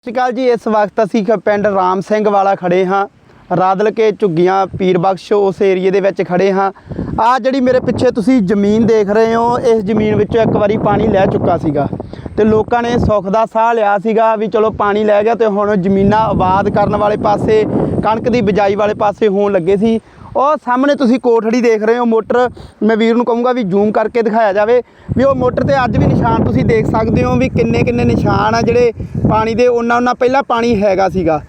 ਸਤਿ ਸ਼੍ਰੀ ਅਕਾਲ ਜੀ, ਇਸ ਵਕਤ ਅਸੀਂ ਖ- ਪਿੰਡ ਰਾਮ ਸਿੰਘ ਵਾਲਾ ਖੜੇ ਹਾਂ। ਰਾਦਲ ਕੇ ਝੁੱਗੀਆਂ ਪੀਰ ਬਖਸ਼ ਉਸ ਏਰੀਏ ਦੇ ਵਿੱਚ ਖੜੇ ਹਾਂ। ਆ ਜਿਹੜੀ ਮੇਰੇ ਪਿੱਛੇ ਤੁਸੀਂ ਜ਼ਮੀਨ ਦੇਖ ਰਹੇ ਹੋ, ਇਸ ਜ਼ਮੀਨ ਵਿੱਚੋਂ ਇੱਕ ਵਾਰੀ ਪਾਣੀ ਲੈ ਚੁੱਕਾ ਸੀਗਾ। ਤੇ ਲੋਕਾਂ ਨੇ ਸੁੱਖ ਦਾ ਸਾਹ ਲਿਆ ਸੀਗਾ ਵੀ ਚਲੋ ਪਾਣੀ ਲੈ ਗਿਆ ਤੇ ਹੁਣ ਜ਼ਮੀਨਾਂ ਆਬਾਦ ਕਰਨ ਵਾਲੇ ਪਾਸੇ, ਕਣਕ ਦੀ ਬਿਜਾਈ ਵਾਲੇ ਪਾਸੇ ਹੋਣ ਲੱਗੇ ਸੀ। ਉਹ ਸਾਹਮਣੇ ਤੁਸੀਂ ਕੋਠੜੀ ਦੇਖ ਰਹੇ ਹੋ ਮੋਟਰ। ਮੈਂ ਵੀਰ ਨੂੰ ਕਹੂੰਗਾ ਵੀ ਜ਼ੂਮ ਕਰਕੇ ਦਿਖਾਇਆ ਜਾਵੇ ਵੀ ਉਹ ਮੋਟਰ ਤੇ ਅੱਜ ਵੀ ਨਿਸ਼ਾਨ ਤੁਸੀਂ ਦੇਖ ਸਕਦੇ ਹੋ ਵੀ ਕਿੰਨੇ ਕਿੰਨੇ ਨਿਸ਼ਾਨ ਆ ਜਿਹੜੇ ਪਾਣੀ ਦੇ ਉਹਨਾਂ ਉਹਨਾਂ ਪਹਿਲਾਂ ਪਾਣੀ ਹੈਗਾ ਸੀਗਾ।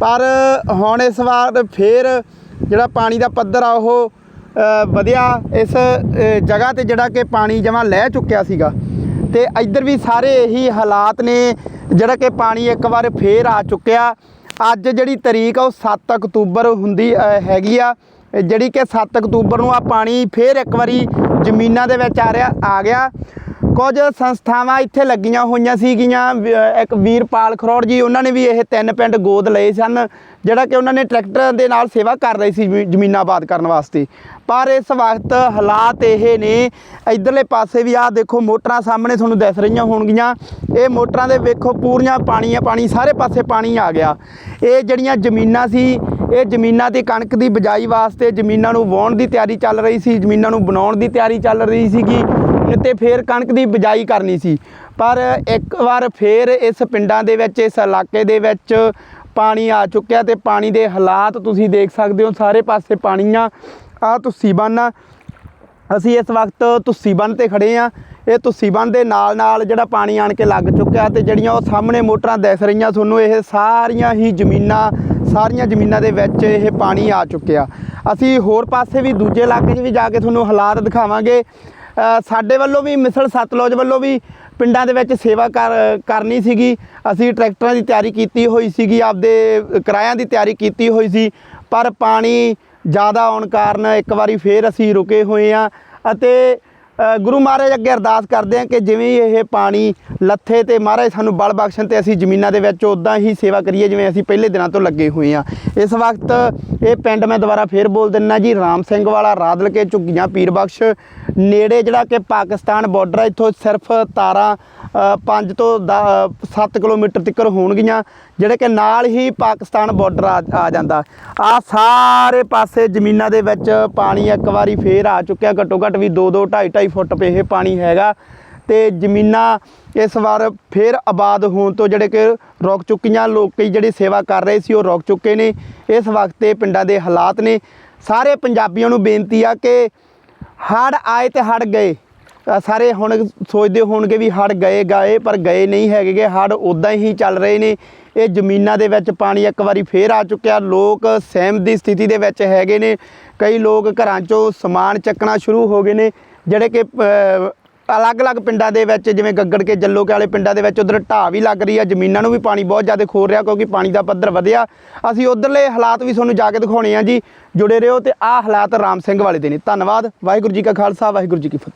ਪਰ ਹੁਣ ਇਸ ਵਾਰ ਫੇਰ ਜਿਹੜਾ ਪਾਣੀ ਦਾ ਪੱਧਰ ਆ ਉਹ ਅ, ਵਧਿਆ। ਇਸ ਜਗ੍ਹਾ ਤੇ ਜਿਹੜਾ ਕਿ ਪਾਣੀ ਜਮਾ ਲੈ ਚੁੱਕਿਆ ਸੀਗਾ। ਤੇ ਇੱਧਰ ਵੀ ਸਾਰੇ ਇਹੀ ਹਾਲਾਤ ਨੇ ਜਿਹੜਾ ਕਿ ਪਾਣੀ ਇੱਕ ਵਾਰ ਫੇਰ ਆ ਚੁੱਕਿਆ। ਅੱਜ ਜਿਹੜੀ ਤਰੀਕ ਆ ਉਹ 7 ਅਕਤੂਬਰ ਹੁੰਦੀ ਹੈਗੀ ਆ। ਜਿਹੜੀ ਕਿ 7 ਅਕਤੂਬਰ ਨੂੰ ਆ ਪਾਣੀ ਫੇਰ ਇੱਕ ਵਾਰੀ ਜ਼ਮੀਨਾਂ ਦੇ ਵਿੱਚ ਆ ਰਿਹਾ, ਆ ਗਿਆ। ਕੁਝ ਸੰਸਥਾਵਾਂ ਇੱਥੇ ਲੱਗੀਆਂ ਹੋਈਆਂ ਸੀਗੀਆਂ, ਵੀ- ਇੱਕ ਵੀਰਪਾਲ ਖਰੋੜ ਜੀ, ਉਹਨਾਂ ਨੇ ਵੀ ਇਹ ਤਿੰਨ ਪਿੰਡ ਗੋਦ ਲਏ ਸਨ, ਜਿਹੜਾ ਕਿ ਉਹਨਾਂ ਨੇ ਟਰੈਕਟਰ ਦੇ ਨਾਲ ਸੇਵਾ ਕਰ ਰਹੀ ਸੀ ਜ਼ਮੀਨਾਂ ਆਬਾਦ ਕਰਨ ਵਾਸਤੇ। ਪਰ ਇਸ ਵਕਤ ਹਾਲਾਤ ਇਹ ਨੇ, ਇਧਰਲੇ ਪਾਸੇ ਵੀ ਆਹ ਦੇਖੋ, ਮੋਟਰਾਂ ਸਾਹਮਣੇ ਤੁਹਾਨੂੰ ਦਿਸ ਰਹੀਆਂ ਹੋਣਗੀਆਂ। ਇਹ ਮੋਟਰਾਂ ਦੇ ਵੇਖੋ, ਪੂਰੀਆਂ ਪਾਣੀ ਆ ਪਾਣੀ ਸਾਰੇ ਪਾਸੇ ਪਾਣੀ ਆ ਗਿਆ। ਇਹ ਜਿਹੜੀਆਂ ਜ਼ਮੀਨਾਂ ਸੀ ਇਹ ਜ਼ਮੀਨਾਂ ਦੀ ਕਣਕ ਦੀ ਬਿਜਾਈ ਵਾਸਤੇ ਜ਼ਮੀਨਾਂ ਨੂੰ ਵਾਹਣ ਦੀ ਤਿਆਰੀ ਚੱਲ ਰਹੀ ਸੀ, ਜ਼ਮੀਨਾਂ ਨੂੰ ਬਣਾਉਣ ਦੀ ਤਿਆਰੀ ਚੱਲ ਰਹੀ ਸੀਗੀ ਤੇ ਫੇਰ ਕਣਕ ਦੀ ਬਿਜਾਈ ਕਰਨੀ ਸੀ। ਪਰ ਇੱਕ ਵਾਰ ਫੇਰ ਇਸ ਪਿੰਡਾਂ ਦੇ ਵਿੱਚ, ਇਸ ਇਲਾਕੇ ਦੇ ਵਿੱਚ ਪਾਣੀ ਆ ਚੁੱਕਿਆ ਤੇ ਪਾਣੀ ਦੇ ਹਾਲਾਤ ਤੁਸੀਂ ਦੇਖ ਸਕਦੇ ਹੋ, ਸਾਰੇ ਪਾਸੇ ਪਾਣੀ ਆ ਆ ਤੁਸੀਂ ਬੰਨ ਅਸੀਂ ਇਸ ਵਕਤ ਤੁਸੀਂ ਬੰਨ ਤੇ ਖੜੇ ਆ। ਇਹ ਤੁਸੀ ਬੰਨ ਦੇ ਨਾਲ ਨਾਲ ਜਿਹੜਾ ਪਾਣੀ ਆਣ ਕੇ ਲੱਗ ਚੁੱਕਿਆ ਤੇ ਜਿਹੜੀਆਂ ਉਹ ਸਾਹਮਣੇ ਮੋਟਰਾਂ ਦਿਸ ਰਹੀਆਂ, ਤੁਹਾਨੂੰ ਇਹ ਸਾਰੀਆਂ ਹੀ ਜ਼ਮੀਨਾਂ ਸਾਰੀਆਂ ਜ਼ਮੀਨਾਂ ਦੇ ਵਿੱਚ ਇਹ ਪਾਣੀ ਆ ਚੁੱਕਿਆ। ਅਸੀਂ ਹੋਰ ਪਾਸੇ ਵੀ ਦੂਜੇ ਇਲਾਕੇ 'ਚ ਵੀ ਜਾ ਕੇ ਤੁਹਾਨੂੰ ਹਾਲਾਤ ਦਿਖਾਵਾਂਗੇ। ਸਾਡੇ ਵੱਲੋਂ ਵੀ ਮਿਸਲ ਸਤਲੁਜ ਵੱਲੋਂ ਵੀ ਪਿੰਡਾਂ ਦੇ ਵਿੱਚ ਸੇਵਾ ਕਰ, ਕਰਨੀ ਸੀਗੀ। ਅਸੀਂ ਟਰੈਕਟਰਾਂ ਦੀ ਤਿਆਰੀ ਕੀਤੀ ਹੋਈ ਸੀਗੀ, ਆਪਦੇ ਕਿਰਾਇਆਂ ਦੀ ਤਿਆਰੀ ਕੀਤੀ ਹੋਈ ਸੀ। ਪਰ ਪਾਣੀ ਜ਼ਿਆਦਾ ਆਉਣ ਕਾਰਨ ਇੱਕ ਵਾਰੀ ਫੇਰ ਅਸੀਂ ਰੁਕੇ ਹੋਏ ਆ ਅਤੇ ਗੁਰੂ ਮਹਾਰਾਜ ਅੱਗੇ ਅਰਦਾਸ ਕਰਦੇ ਹਾਂ ਕਿ ਜਿਵੇਂ ਇਹ ਪਾਣੀ ਲੱਥੇ ਤੇ ਮਹਾਰਾਜ ਸਾਨੂੰ ਬਲ ਬਖਸ਼ਣ ਤੇ ਅਸੀਂ ਜ਼ਮੀਨਾਂ ਦੇ ਵਿੱਚ ਉਦਾਂ ਹੀ ਸੇਵਾ ਕਰੀਏ ਜਿਵੇਂ ਅਸੀਂ ਪਹਿਲੇ ਦਿਨਾਂ ਤੋਂ ਲੱਗੇ ਹੋਏ ਆ ਇਸ ਵਕਤ ਇਹ ਪਿੰਡ ਮੈਂ ਦੁਬਾਰਾ ਫੇਰ ਬੋਲ ਦਿੰਨਾ ਜੀ, ਰਾਮ ਸਿੰਘ ਵਾਲਾ ਰਾਦਲ ਕੇ ਝੁੱਗੀਆਂ, ਪੀਰ ਬਖਸ਼, ਨੇੜੇ ਜਿਹੜਾ ਕਿ ਪਾਕਿਸਤਾਨ ਬਾਰਡਰ ਹੈ ਇੱਥੋਂ ਸਿਰਫ ਤਾਰਾਂ 5 ਤੋਂ 7 ਕਿਲੋਮੀਟਰ ਤੱਕ ਹੋਣਗੀਆਂ, ਜਿਹੜੇ ਕਿ ਨਾਲ ਹੀ ਪਾਕਿਸਤਾਨ ਬਾਰਡਰ ਆ ਆ ਜਾਂਦਾ। ਆ ਸਾਰੇ ਪਾਸੇ ਜ਼ਮੀਨਾਂ ਦੇ ਵਿੱਚ ਪਾਣੀ ਇੱਕ ਵਾਰੀ ਫੇਰ ਆ ਚੁੱਕਿਆ, ਘੱਟੋ ਘੱਟ ਵੀ 2 2 2.5 2.5 ਫੁੱਟ ਪੇ ਇਹ ਪਾਣੀ ਹੈਗਾ ਤੇ ਜ਼ਮੀਨਾਂ ਇਸ ਵਾਰ ਫੇਰ ਆਬਾਦ ਹੋਣ ਤੋਂ ਜਿਹੜੇ ਕਿ ਰੁਕ ਚੁੱਕੀਆਂ, ਲੋਕੀ ਜਿਹੜੇ ਸੇਵਾ ਕਰ ਰਹੇ ਸੀ ਉਹ ਰੁਕ ਚੁੱਕੇ ਨੇ। ਇਸ ਵਕਤ ਇਹ ਪਿੰਡਾਂ ਦੇ ਹਾਲਾਤ ਨੇ। ਸਾਰੇ ਪੰਜਾਬੀਆਂ ਨੂੰ ਬੇਨਤੀ ਆ ਕਿ ਹੜ ਆਏ ਤੇ ਹੜ ਗਏ। ਸਾਰੇ ਹੁਣ ਸੋਚਦੇ ਹੋਣਗੇ ਵੀ ਹੜ ਗਏ ਗਏ, ਪਰ ਗਏ ਨਹੀਂ ਹੈਗੇ ਹੜ ਉਦਾਂ ਹੀ ਚੱਲ ਰਹੇ ਨੇ। ਇਹ ਜ਼ਮੀਨਾਂ ਦੇ ਵਿੱਚ ਪਾਣੀ ਇੱਕ ਵਾਰੀ ਫੇਰ ਆ ਚੁੱਕਿਆ। ਲੋਕ ਸਹਿਮ ਦੀ ਸਥਿਤੀ ਦੇ ਵਿੱਚ ਹੈਗੇ ਨੇ। ਕਈ ਲੋਕ ਘਰਾਂ 'ਚੋਂ ਸਮਾਨ ਚੱਕਣਾ ਸ਼ੁਰੂ ਹੋ ਗਏ ਨੇ। ਜਿਹੜੇ ਕਿ ਅ, ਅਲੱਗ-ਅਲੱਗ ਪਿੰਡਾਂ ਦੇ ਵਿੱਚ ਜਿਵੇਂ ਗੱਗੜ ਕੇ ਜੱਲੋ ਕੇ ਵਾਲੇ ਪਿੰਡਾਂ ਦੇ ਵਿੱਚ ਉਧਰ ਢਾਹ ਵੀ ਲੱਗ ਰਹੀ ਆ ਜ਼ਮੀਨਾਂ ਨੂੰ ਵੀ ਪਾਣੀ ਬਹੁਤ ਜ਼ਿਆਦਾ ਖੋਰ ਰਿਹਾ ਕਿਉਂਕਿ ਪਾਣੀ ਦਾ ਪੱਧਰ ਵਧਿਆ। ਅਸੀਂ ਉਧਰਲੇ ਹਾਲਾਤ ਵੀ ਤੁਹਾਨੂੰ ਜਾ ਕੇ ਦਿਖਾਉਣੇ ਆ ਜੀ। ਜੁੜੇ ਰਹੋ ਤੇ ਆਹ ਹਾਲਾਤ ਰਾਮ ਸਿੰਘ ਵਾਲੇ ਦੇ ਨੇ। ਧੰਨਵਾਦ। ਵਾਹਿਗੁਰੂ ਜੀ ਕਾ ਖਾਲਸਾ ਵਾਹਿਗੁਰੂ ਜੀ ਕੀ ਫਤਿਹ।